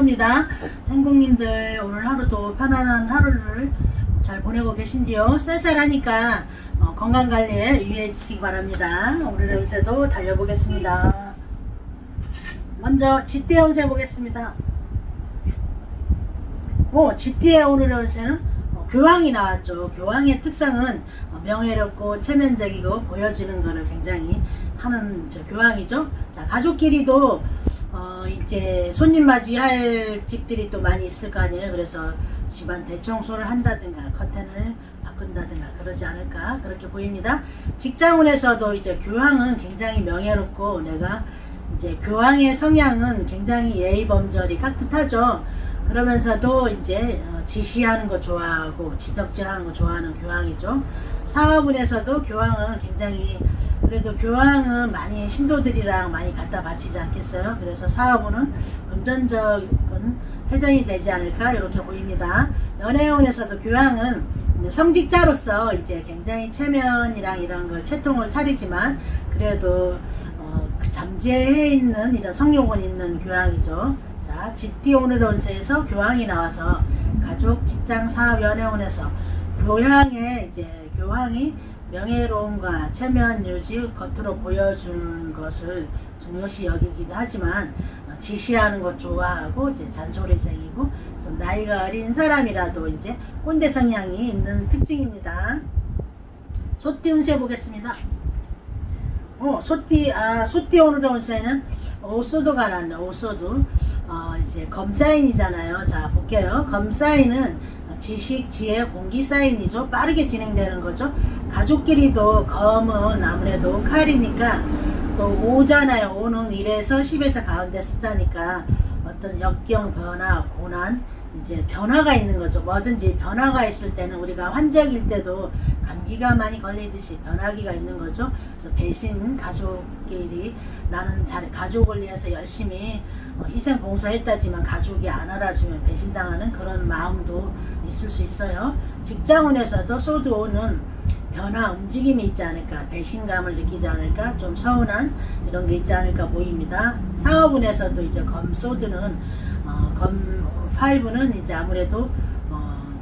하루입니다. 행복님들 오늘 하루도 편안한 하루를 잘 보내고 계신지요? 쌀쌀하니까 어, 건강관리에 유의해주시기 바랍니다. 오늘의 운세도 달려보겠습니다. 먼저 쥐띠의 운세 보겠습니다. 어, 쥐띠의 오늘의 운세는 어, 교황이 나왔죠. 교황의 특성은 어, 명예롭고 체면적이고 보여지는 것을 굉장히 하는 저 교황이죠. 자, 가족끼리도 어, 이제 손님 맞이할 집들이 또 많이 있을 거 아니에요. 그래서 집안 대청소를 한다든가 커튼을 바꾼다든가 그러지 않을까 그렇게 보입니다. 직장운에서도 이제 교황은 굉장히 명예롭고 내가 이제 교황의 성향은 굉장히 예의 범절이 깍듯하죠. 그러면서도 이제 어, 지시하는 거 좋아하고 지적질하는 거 좋아하는 교황이죠. 사업운에서도 교황은 굉장히 그래도 교황은 많이 신도들이랑 많이 갖다 바치지 않겠어요. 그래서 사업운은 금전적인 회전이 되지 않을까 이렇게 보입니다. 연애운에서도 교황은 성직자로서 이제 굉장히 체면이랑 이런 걸 채통을 차리지만 그래도 어, 그 잠재해 있는 이런 성욕은 있는 교황이죠. 자, GT 오늘 원세에서 교황이 나와서 가족, 직장, 사업, 연애운에서 교황의 이제 교황이 명예로움과 체면 유지 겉으로 보여주는 것을 중요시 여기기도 하지만 어, 지시하는 것 좋아하고 이제 잔소리쟁이고 좀 나이가 어린 사람이라도 이제 꼰대 성향이 있는 특징입니다. 소띠 운세 보겠습니다. 어, 소띠, 아, 소띠 오늘의 운세는 오소도가 났네, 오소도. 어, 이제 검사인이잖아요. 자, 볼게요. 검사인은 지식, 지혜, 공기 사인이죠. 빠르게 진행되는 거죠. 가족끼리도 검은 아무래도 칼이니까 또 오잖아요. 오는 1에서 10에서 가운데 숫자니까 어떤 역경, 변화, 고난, 이제 변화가 있는 거죠. 뭐든지 변화가 있을 때는 우리가 환절기일 때도 감기가 많이 걸리듯이 변화기가 있는 거죠. 그래서 배신 가족끼리 나는 잘 가족을 위해서 열심히 어, 희생 봉사했다지만 가족이 안 알아주면 배신당하는 그런 마음도 있을 수 있어요. 직장운에서도 소드오는 변화 움직임이 있지 않을까 배신감을 느끼지 않을까 좀 서운한 이런 게 있지 않을까 보입니다. 사업운에서도 이제 검소드는 어, 검 파이브는 이제 아무래도 어,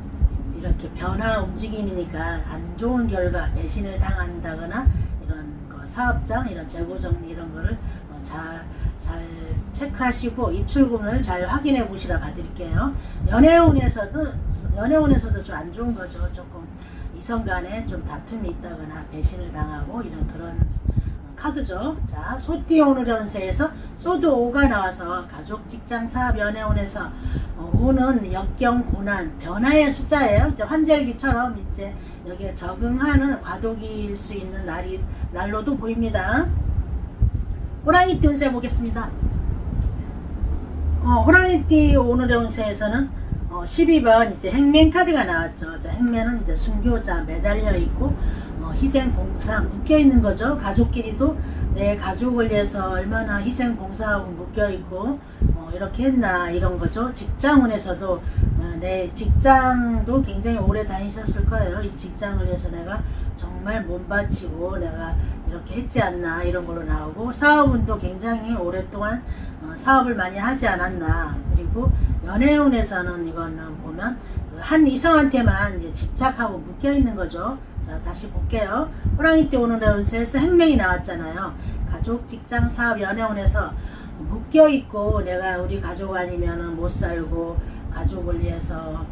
이렇게 변화 움직임이니까 안 좋은 결과 배신을 당한다거나 이런 거 사업장 이런 재고 정리 이런 거를 어, 잘, 잘 체크하시고 입출금을 잘 확인해 보시라 봐드릴게요. 연애운에서도 연애운에서도 좀 안 좋은 거죠. 조금 이성 간에 좀 다툼이 있다거나 배신을 당하고 이런 그런 어, 카드죠. 자, 소띠 오늘 연세에서 소드 5가 나와서 가족, 직장, 사업, 연애운에서 어, 5는 역경, 고난, 변화의 숫자예요. 이제 환절기처럼 이제 여기에 적응하는 과도기일 수 있는 날이 날로도 보입니다. 호랑이띠 운세 보겠습니다. 어, 호랑이띠 오늘의 운세에서는 어, 12번 이제 행맨 카드가 나왔죠. 자, 행맨은 이제 순교자 매달려 있고 어, 희생 봉사 묶여 있는 거죠. 가족끼리도 내 가족을 위해서 얼마나 희생 봉사하고 묶여 있고 어, 이렇게 했나 이런 거죠. 직장운에서도 어, 내 직장도 굉장히 오래 다니셨을 거예요. 이 직장을 위해서 내가 정말 몸 바치고 내가 이렇게 했지 않나 이런 걸로 나오고 사업운도 굉장히 오랫동안 어, 사업을 많이 하지 않았나 그리고 연애운에서는 이거는 보면 그한 이성한테만 이제 집착하고 묶여 있는 거죠. 자 다시 볼게요. 호랑이띠 오늘의 운세에서 행명이 나왔잖아요. 가족, 직장, 사업, 연애운에서 묶여 있고 내가 우리 가족 아니면은 못 살고 가족을 위해서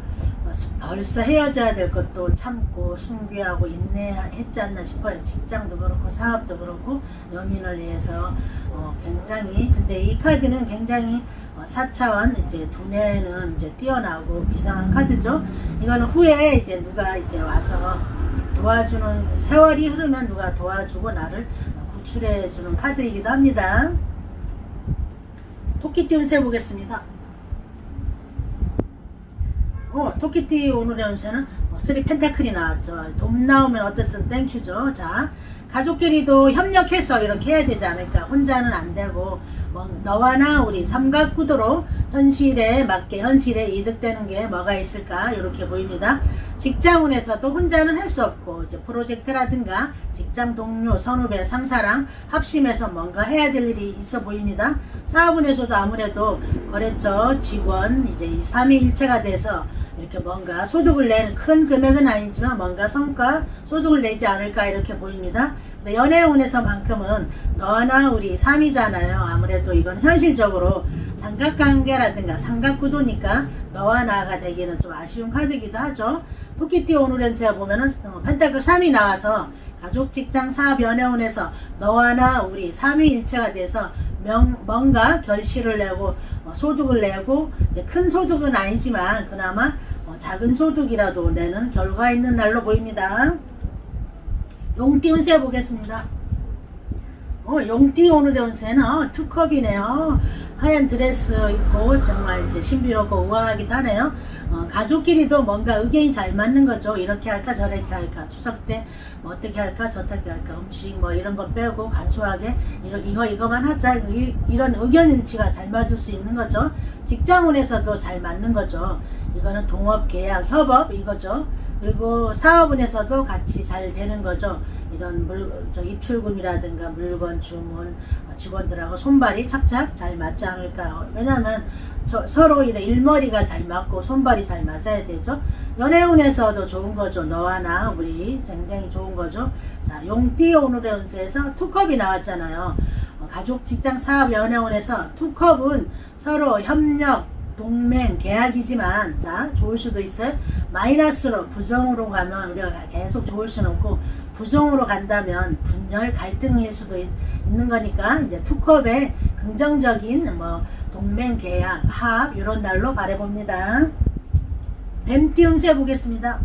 벌써 헤어져야 될 것도 참고 순교하고 인내했지 않나 싶어요. 직장도 그렇고 사업도 그렇고 연인을 위해서 어, 굉장히 근데 이 카드는 굉장히 어, 4차원 이제 두뇌는 이제 뛰어나고 비상한 카드죠. 이거는 후에 이제 누가 이제 와서 도와주는 세월이 흐르면 누가 도와주고 나를 구출해 주는 카드이기도 합니다. 토끼띠 운 세 보겠습니다. 어, 토끼띠 오늘의 운세는 어, 3 펜타클이 나왔죠. 돈 나오면 어쨌든 땡큐죠. 자, 가족끼리도 협력해서 이렇게 해야 되지 않을까. 혼자는 안 되고, 뭐, 너와 나 우리 삼각구도로 현실에 맞게 현실에 이득되는 게 뭐가 있을까 이렇게 보입니다. 직장운에서도 혼자는 할 수 없고 이제 프로젝트라든가 직장 동료, 선후배, 상사랑 합심해서 뭔가 해야 될 일이 있어 보입니다. 사업운에서도 아무래도 거래처 직원 이제 삼위일체가 돼서 이렇게 뭔가 소득을 내는 큰 금액은 아니지만 뭔가 성과 소득을 내지 않을까 이렇게 보입니다. 근데 연애운에서만큼은 너나 우리 3이잖아요. 아무래도 이건 현실적으로 삼각관계라든가 삼각구도니까 너와 나가 되기는 좀 아쉬운 카드이기도 하죠. 토끼띠 오늘엔서 보면은 어, 펜타클 3이 나와서 가족, 직장, 사업, 연애운에서 너와 나 우리 3위 일체가 돼서 명, 뭔가 결실을 내고 어, 소득을 내고 이제 큰 소득은 아니지만 그나마 어, 작은 소득이라도 내는 결과 있는 날로 보입니다. 용띠 운세 보겠습니다. 어, 용띠 어, 투컵이네요. 하얀 드레스 입고 정말 이제 신비롭고 우아하기도 하네요. 어, 가족끼리도 뭔가 의견이 잘 맞는 거죠. 이렇게 할까 저렇게 할까 추석 때 뭐 어떻게 할까 저렇게 할까 음식 뭐 이런 거 빼고 간소하게 이거 이거 이거만 하자 이, 이런 의견 일치가 잘 맞을 수 있는 거죠. 직장운에서도 잘 맞는 거죠. 이거는 동업 계약 협업 이거죠. 그리고 사업운에서도 같이 잘 되는 거죠. 이런 물, 저 입출금이라든가 물건 주문, 어, 직원들하고 손발이 착착 잘 맞지 않을까. 왜냐면 저, 서로 이런 일머리가 잘 맞고 손발이 잘 맞아야 되죠. 연애운에서도 좋은 거죠. 너와 나, 우리 굉장히 좋은 거죠. 자, 용띠 오늘의 운세에서 투컵이 나왔잖아요. 어, 가족, 직장, 사업, 연애운에서 투컵은 서로 협력, 동맹, 계약이지만, 자, 좋을 수도 있어요. 마이너스로, 부정으로 가면 우리가 계속 좋을 수는 없고, 부정으로 간다면 분열, 갈등일 수도 있, 는 거니까, 이제 투컵에 긍정적인, 뭐, 동맹, 계약, 합, 이런 날로 바래봅니다. 뱀띠 운세 보겠습니다.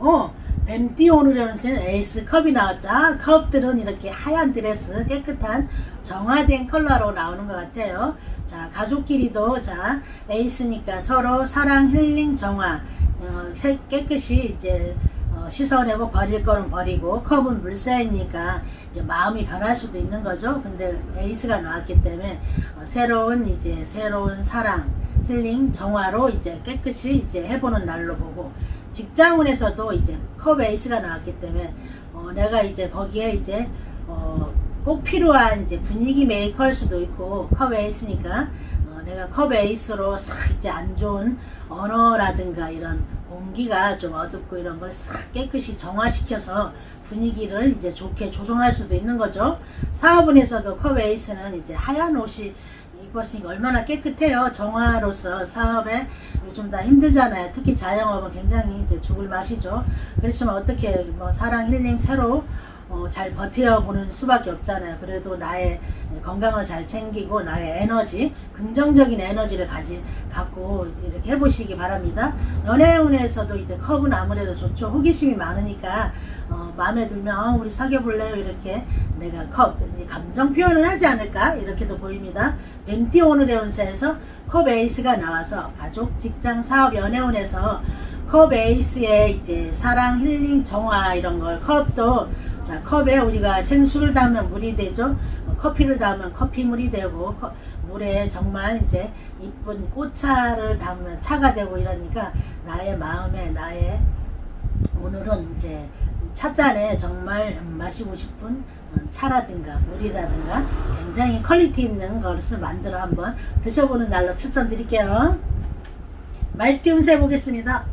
어, 오늘의 운세는 에이스 컵이 나왔죠. 아, 컵들은 이렇게 하얀 드레스, 깨끗한 정화된 컬러로 나오는 것 같아요. 자, 가족끼리도, 자, 에이스니까 서로 사랑, 힐링, 정화, 어, 세- 깨끗이 이제, 어, 씻어내고 버릴 거는 버리고, 컵은 물사이니까 이제 마음이 변할 수도 있는 거죠. 근데 에이스가 나왔기 때문에, 어, 새로운 이제, 새로운 사랑, 힐링, 정화로 이제 깨끗이 이제 해보는 날로 보고, 직장운에서도 이제 컵 에이스가 나왔기 때문에 어, 내가 이제 거기에 이제 어, 꼭 필요한 이제 분위기 메이커일 수도 있고 컵 에이스니까 어, 내가 컵 에이스로 싹 이제 안 좋은 언어라든가 이런 공기가 좀 어둡고 이런 걸 싹 깨끗이 정화시켜서 분위기를 이제 좋게 조성할 수도 있는 거죠. 사업운에서도 컵 에이스는 이제 하얀 옷이 입었으니까 얼마나 깨끗해요. 정화로서 사업에 요즘 다 힘들잖아요. 특히 자영업은 굉장히 이제 죽을 맛이죠. 그렇지만 어떻게 뭐 사랑 힐링 새로 어, 잘 버텨보는 수밖에 없잖아요. 그래도 나의 건강을 잘 챙기고 나의 에너지, 긍정적인 에너지를 가지, 갖고 이렇게 해보시기 바랍니다. 연애운에서도 이제 컵은 아무래도 좋죠. 호기심이 많으니까, 어, 마음에 들면, 어, 우리 사귀어볼래요? 이렇게 내가 컵, 감정 표현을 하지 않을까? 이렇게도 보입니다. 뱀띠 오늘의 운세에서 컵 에이스가 나와서 가족, 직장, 사업, 연애운에서 컵 에이스의 이제 사랑, 힐링, 정화 이런 걸 컵도 자 컵에 우리가 생수를 담으면 물이 되죠. 어, 커피를 담으면 커피물이 되고 커- 물에 정말 이제 이쁜 꽃차를 담으면 차가 되고 이러니까 나의 마음에 나의 오늘은 이제 찻잔에 정말 마시고 싶은 차라든가 물이라든가 굉장히 퀄리티 있는 것을 만들어 한번 드셔보는 날로 추천드릴게요. 말띠 운세 보겠습니다.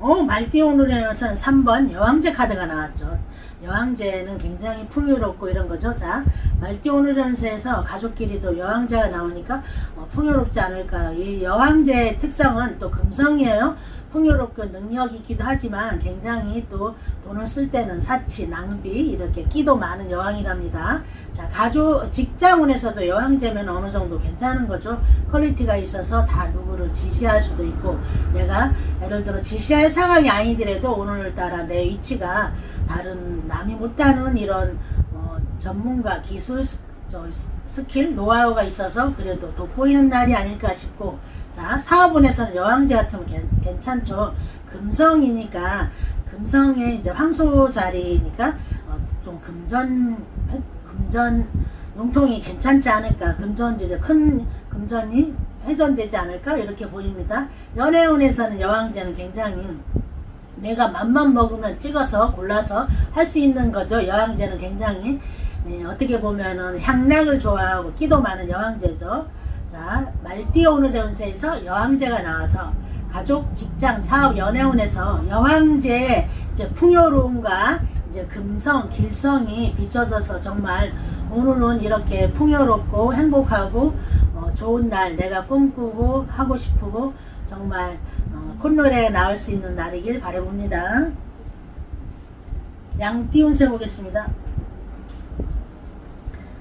어, 말띠 오늘에서는 3번 여왕제 카드가 나왔죠. 여왕제는 굉장히 풍요롭고 이런 거죠. 자, 말띠 오늘 연세에서 가족끼리도 여왕제가 나오니까 어, 풍요롭지 않을까. 이 여왕제의 특성은 또 금성이에요. 풍요롭고 능력이 있기도 하지만 굉장히 또 돈을 쓸 때는 사치, 낭비 이렇게 끼도 많은 여왕이랍니다. 자, 가족 직장운에서도 여왕제면 어느 정도 괜찮은 거죠. 퀄리티가 있어서 다 누구를 지시할 수도 있고 내가 예를 들어 지시할 상황이 아니더라도 오늘따라 내 위치가 다른 남이 못하는 이런 어, 전문가 기술 스- 저 스킬 노하우가 있어서 그래도 돋보이는 날이 아닐까 싶고 자 사업운에서는 여왕제 같으면 괜, 괜찮죠. 금성이니까 금성의 이제 황소 자리니까 어, 좀 금전 금전 용통이 괜찮지 않을까. 금전 이제 큰 금전이 회전되지 않을까. 이렇게 보입니다. 연애운에서는 여왕제는 굉장히 내가 맘만 먹으면 찍어서 골라서 할 수 있는 거죠. 여왕제는 굉장히 예, 어떻게 보면은 향락을 좋아하고 끼도 많은 여왕제죠. 자, 말띠 오늘의 운세에서 여왕제가 나와서 가족, 직장, 사업, 연애운에서 여왕제의 이제 풍요로움과 이제 금성, 길성이 비춰져서 정말 오늘은 이렇게 풍요롭고 행복하고 어, 좋은 날 내가 꿈꾸고 하고 싶고 정말 어, 콧노래에 나올 수 있는 날이길 바라봅니다. 양띠 운세 보겠습니다.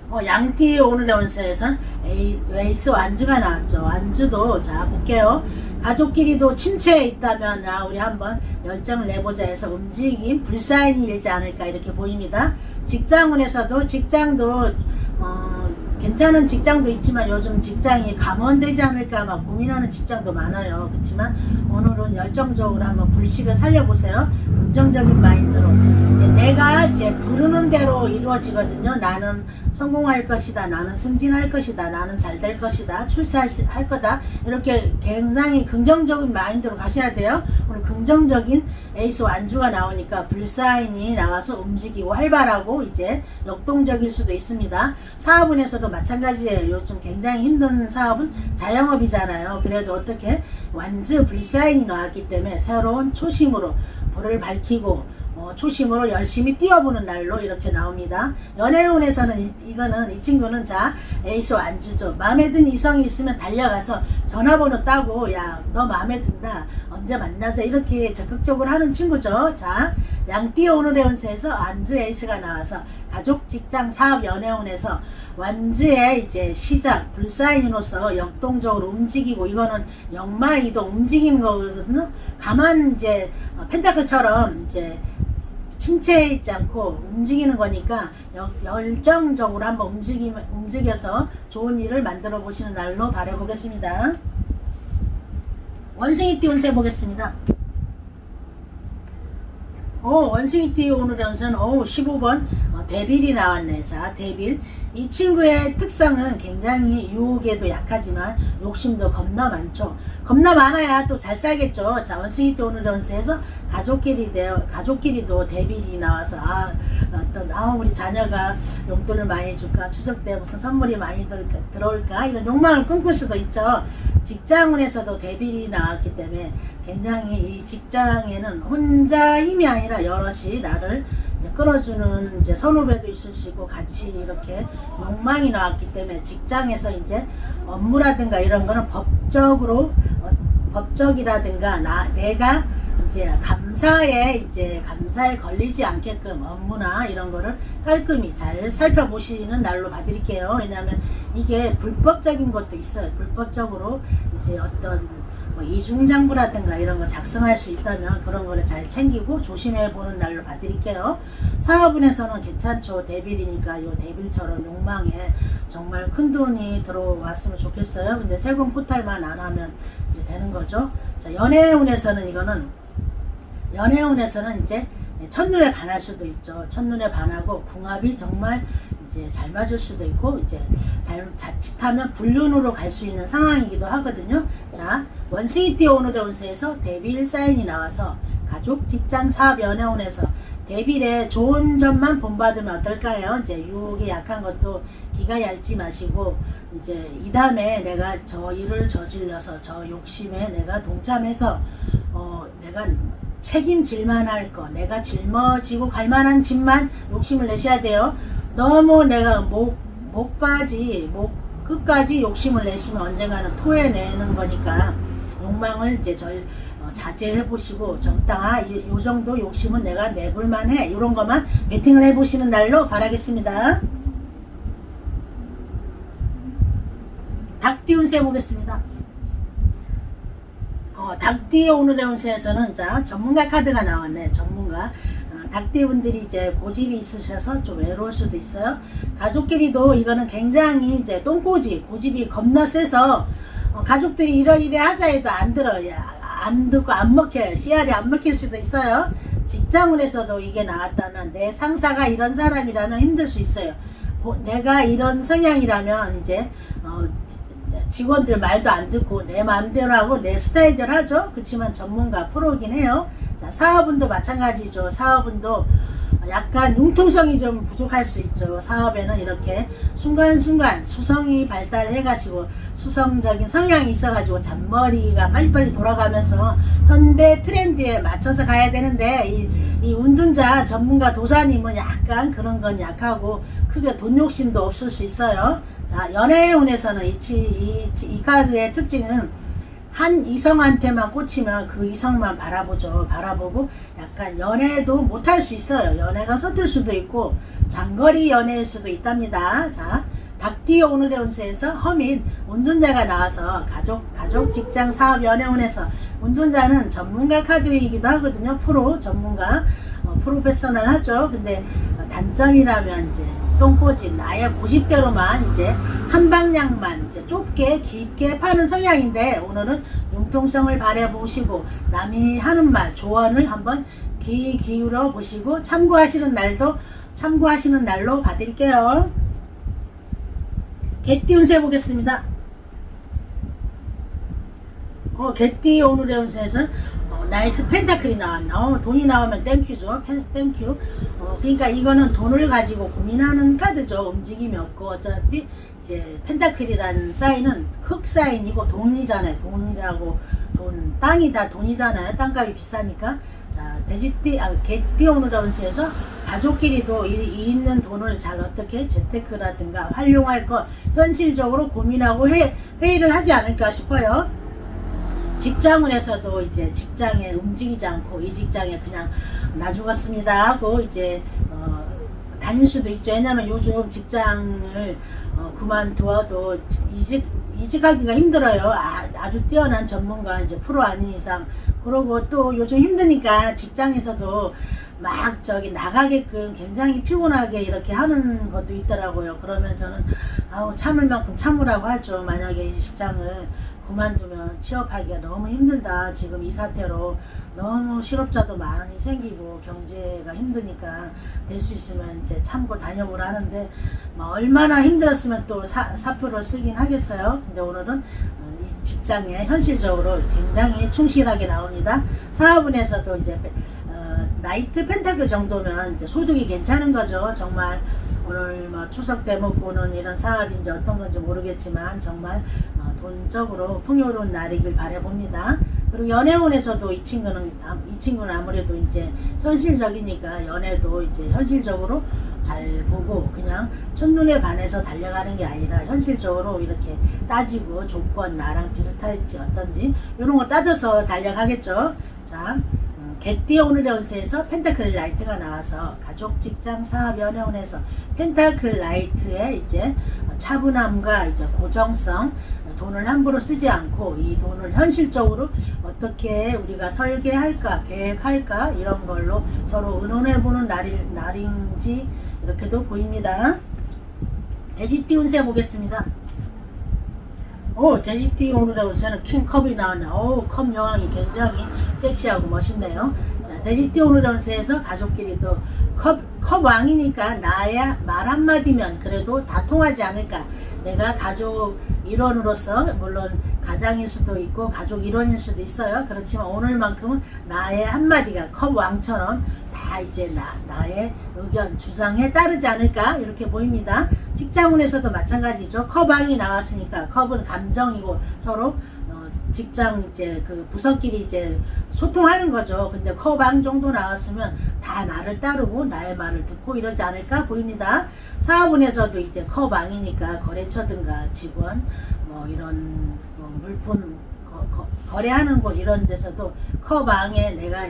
어, 양띠 오늘의 운세에선 에이, 웨이스 완주가 나왔죠. 완주도 자 볼게요. 가족끼리도 침체에 있다면 아, 우리 한번 열정을 내보자 해서 움직임 불사인이 일지 않을까 이렇게 보입니다. 직장운에서도 직장도 어, 괜찮은 직장도 있지만 요즘 직장이 감원되지 않을까 막 고민하는 직장도 많아요. 그렇지만 오늘은 열정적으로 한번 불식을 살려보세요. 긍정적인 마인드로 이제 내가 이제 부르는 대로 이루어지거든요. 나는 성공할 것이다. 나는 승진할 것이다. 나는 잘 될 것이다. 출세할 거다. 이렇게 굉장히 긍정적인 마인드로 가셔야 돼요. 오늘 긍정적인 에이스 완주가 나오니까 불사인이 나와서 움직이고 활발하고 이제 역동적일 수도 있습니다. 사업운에서도 마찬가지예요. 요즘 굉장히 힘든 사업은 자영업이잖아요. 그래도 어떻게 완주 불사인이 나왔기 때문에 새로운 초심으로 불을 밝히고 어, 초심으로 열심히 뛰어보는 날로 이렇게 나옵니다. 연애운에서는 이, 이거는 이 친구는 자 에이스 완주죠. 마음에 든 이성이 있으면 달려가서 전화번호 따고 야 너 마음에 든다 언제 만나자 이렇게 적극적으로 하는 친구죠. 자 양띠 오늘의 운세에서 완주 에이스가 나와서 가족, 직장, 사업, 연애운에서 완주의 이제 시작 불사인으로서 역동적으로 움직이고 이거는 역마이도 움직이는 거거든요. 가만 이제 어, 펜타클처럼 이제 침체해 있지 않고 움직이는 거니까 여- 열정적으로 한번 움직이, 움직여서 좋은 일을 만들어 보시는 날로 바라보겠습니다. 원숭이띠 운세 보겠습니다. 오, 원숭이띠 오늘의 운세는 오, 15번 어, 데빌이 나왔네. 자, 데빌. 이 친구의 특성은 굉장히 유혹에도 약하지만 욕심도 겁나 많죠. 겁나 많아야 또 잘 살겠죠. 자, 원숭이띠 오늘의 운세에서 가족끼리 되 가족끼리도 데빌이 나와서 아, 어떤 아 우리 자녀가 용돈을 많이 줄까 추석 때 무슨 선물이 많이 들, 들어올까 이런 욕망을 꿈꿀 수도 있죠. 직장운에서도 데빌이 나왔기 때문에 굉장히 이 직장에는 혼자 힘이 아니라 여럿이 나를 이제 끌어주는 이제 선후배도 있을 수 있고 같이 이렇게 욕망이 나왔기 때문에 직장에서 이제 업무라든가 이런 거는 법적으로 어, 법적이라든가 나 내가 이제 감사에 이제 감사에 걸리지 않게끔 업무나 이런 거를 깔끔히 잘 살펴보시는 날로 봐드릴게요. 왜냐하면 이게 불법적인 것도 있어요. 불법적으로 이제 어떤 뭐 이중장부라든가 이런 거 작성할 수 있다면 그런 거를 잘 챙기고 조심해 보는 날로 봐드릴게요. 사업운에서는 괜찮죠. 데빌이니까 요 데빌처럼 욕망에 정말 큰 돈이 들어왔으면 좋겠어요. 근데 세금 포탈만 안 하면 이제 되는 거죠. 자, 연애운에서는 이거는 연애운에서는 이제 첫눈에 반할 수도 있죠. 첫눈에 반하고 궁합이 정말 이제 잘 맞을 수도 있고 이제 잘 자칫하면 불륜으로 갈 수 있는 상황이기도 하거든요. 자, 원숭이 띠 오늘의 운세에서 데빌 사인이 나와서 가족, 직장, 사업, 연애운에서 데빌의 좋은 점만 본받으면 어떨까요? 이제 유혹이 약한 것도 기가 얇지 마시고 이제 이 다음에 내가 저 일을 저질러서 저 욕심에 내가 동참해서 어 내가 책임질 만 할 거, 내가 짊어지고 갈 만한 짐만 욕심을 내셔야 돼요. 너무 내가 목, 목까지, 목 끝까지 욕심을 내시면 언젠가는 토해내는 거니까 욕망을 이제 절 어, 자제해 보시고 적당한 이- 요 정도 욕심은 내가 내볼만 해. 이런 것만 베팅을 해 보시는 날로 바라겠습니다. 닭띠 운세 보겠습니다. 어, 닭띠 오늘의 운세에서는 자 전문가 카드가 나왔네. 전문가. 어, 닭띠분들이 이제 고집이 있으셔서 좀 외로울 수도 있어요. 가족끼리도 이거는 굉장히 이제 똥꼬지 고집이 겁나 세서 어, 가족들이 이러이래 하자 해도 안 들어요. 안 듣고 안 먹혀요. 씨알이 안 먹힐 수도 있어요. 직장운에서도 이게 나왔다면 내 상사가 이런 사람이라면 힘들 수 있어요. 보- 내가 이런 성향이라면 이제 어, 직원들 말도 안 듣고 내 마음대로 하고 내 스타일대로 하죠. 그렇지만 전문가 프로긴 해요. 자, 사업은도 마찬가지죠. 사업은도 약간 융통성이 좀 부족할 수 있죠. 사업에는 이렇게 순간순간 수성이 발달해가지고 수성적인 성향이 있어 가지고 잔머리가 빨리빨리 돌아가면서 현대 트렌드에 맞춰서 가야 되는데 이, 이 운둔자 전문가 도사님은 약간 그런 건 약하고 크게 돈 욕심도 없을 수 있어요. 자, 연애운에서는 이, 치- 이, 치- 이 카드의 특징은 한 이성한테만 꽂히면 그 이성만 바라보죠. 바라보고 약간 연애도 못할 수 있어요. 연애가 서툴 수도 있고 장거리 연애일 수도 있답니다. 자, 닭띠 오늘의 운세에서 허민 운둔자가 나와서 가족, 가족, 직장, 사업, 연애 운에서 운둔자는 전문가 카드이기도 하거든요. 프로, 전문가, 어, 프로페셔널 하죠. 근데 어, 단점이라면 이제 똥꼬집, 나의 고집대로만 이제 한 방향만 이제 좁게 깊게 파는 성향인데 오늘은 융통성을 바라보시고 남이 하는 말 조언을 한번 귀 기울여 보시고 참고하시는 날도 참고하시는 날로 봐드릴게요. 개띠 운세 보겠습니다. 어, 개띠 오늘의 운세에서는 어, 나이스 펜타클이 나왔나? 어, 돈이 나오면 땡큐죠. 펜, 땡큐. 어, 그러니까 이거는 돈을 가지고 고민하는 카드죠. 움직임이 없고 어차피 이제 펜타클이라는 사인은 흙 사인이고 돈이잖아요. 돈이라고 돈 땅이 다 돈이잖아요. 땅값이 비싸니까. 자, 돼지띠, 아, 개띠 오늘의 운세에서 가족끼리도 이, 이 있는 돈을 잘 어떻게 재테크라든가 활용할 것 현실적으로 고민하고 회, 회의를 하지 않을까 싶어요. 직장운에서도 이제 직장에 움직이지 않고 이 직장에 그냥 나 죽었습니다 하고 이제 어, 다닐 수도 있죠. 왜냐면 요즘 직장을 어, 그만두어도 이직 이직하기가 힘들어요. 아, 아주 뛰어난 전문가 이제 프로 아닌 이상 그러고 또 요즘 힘드니까 직장에서도 막 저기 나가게끔 굉장히 피곤하게 이렇게 하는 것도 있더라고요. 그러면 저는 아우 참을 만큼 참으라고 하죠. 만약에 이 직장을 그만두면 취업하기가 너무 힘들다. 지금 이 사태로 너무 실업자도 많이 생기고 경제가 힘드니까 될 수 있으면 이제 참고 다녀보라 하는데 뭐 얼마나 힘들었으면 또 사, 사표를 쓰긴 하겠어요. 근데 오늘은 어, 이 직장에 현실적으로 굉장히 충실하게 나옵니다. 사업운에서도 이제 어, 나이트 펜타클 정도면 소득이 괜찮은 거죠. 정말 오늘 뭐 추석 때 먹고는 이런 사업인지 어떤 건지 모르겠지만 정말 어, 돈적으로 풍요로운 날이길 바라봅니다. 그리고 연애운에서도 이 친구는 아, 이 친구는 아무래도 이제 현실적이니까 연애도 이제 현실적으로 잘 보고 그냥 첫눈에 반해서 달려가는 게 아니라 현실적으로 이렇게 따지고 조건 나랑 비슷할지 어떤지 이런 거 따져서 달려가겠죠. 자, 음, 개띠 오늘의 운세에서 펜타클 라이트가 나와서 가족, 직장, 사업, 연애 운에서 펜타클 라이트의 이제 차분함과 이제 고정성, 돈을 함부로 쓰지 않고 이 돈을 현실적으로 어떻게 우리가 설계할까, 계획할까 이런 걸로 서로 의논해 보는 날이, 날인지 이렇게도 보입니다. 돼지띠 운세 보겠습니다. 오, 돼지띠 오늘의 운세는 킹컵이 나왔네. 오, 컵 여왕이 굉장히 섹시하고 멋있네요. 자, 돼지띠 오늘의 운세에서 가족끼리도 컵, 컵 왕이니까 나야 말 한마디면 그래도 다 통하지 않을까. 내가 가족 일원으로서, 물론 가장일 수도 있고 가족 일원일 수도 있어요. 그렇지만 오늘만큼은 나의 한마디가 컵 왕처럼 다 이제 나, 나의 의견, 주장에 따르지 않을까. 이렇게 보입니다. 직장운에서도 마찬가지죠. 컵왕이 나왔으니까 컵은 감정이고 서로 어, 직장 이제 그 부서끼리 이제 소통하는 거죠. 근데 컵왕 정도 나왔으면 다 나를 따르고 나의 말을 듣고 이러지 않을까 보입니다. 사업운에서도 이제 컵왕이니까 거래처든가 직원 뭐 이런 뭐 물품 거, 래하는 곳 이런 데서도 컵왕에 내가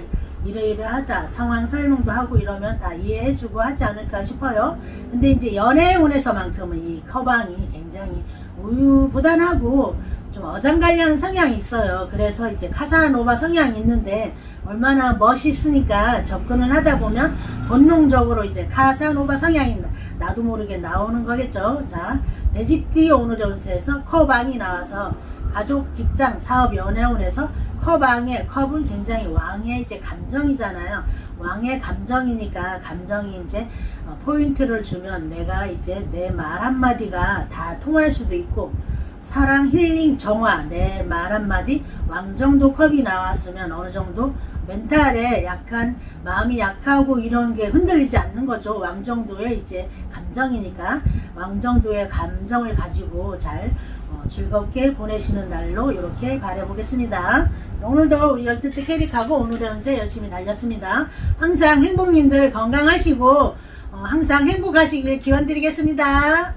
이러이러하다 상황 설명도 하고 이러면 다 이해해주고 하지 않을까 싶어요. 근데 이제 연애운에서만큼은 이 컵왕이 굉장히 우유부단하고 좀 어장관리하는 성향이 있어요. 그래서 이제 카사노바 성향이 있는데 얼마나 멋있으니까 접근을 하다 보면 본능적으로 이제 카사노바 성향이 나- 나도 모르게 나오는 거겠죠. 자, 돼지띠 오늘의 운세에서 컵왕이 나와서 가족, 직장, 사업, 연애운에서 컵왕의 컵은 굉장히 왕의 이제 감정이잖아요. 왕의 감정이니까 감정이 이제 어, 포인트를 주면 내가 이제 내 말 한마디가 다 통할 수도 있고 사랑 힐링 정화 내 말 한마디 왕정도 컵이 나왔으면 어느 정도 멘탈에 약간 마음이 약하고 이런 게 흔들리지 않는 거죠. 왕정도의 이제 감정이니까 왕정도의 감정을 가지고 잘 어, 즐겁게 보내시는 날로 이렇게 바라보겠습니다. 오늘도 우리 열뜻 캐릭하고 오늘의 운세 열심히 달렸습니다. 항상 행복님들 건강하시고 어, 항상 행복하시길 기원 드리겠습니다.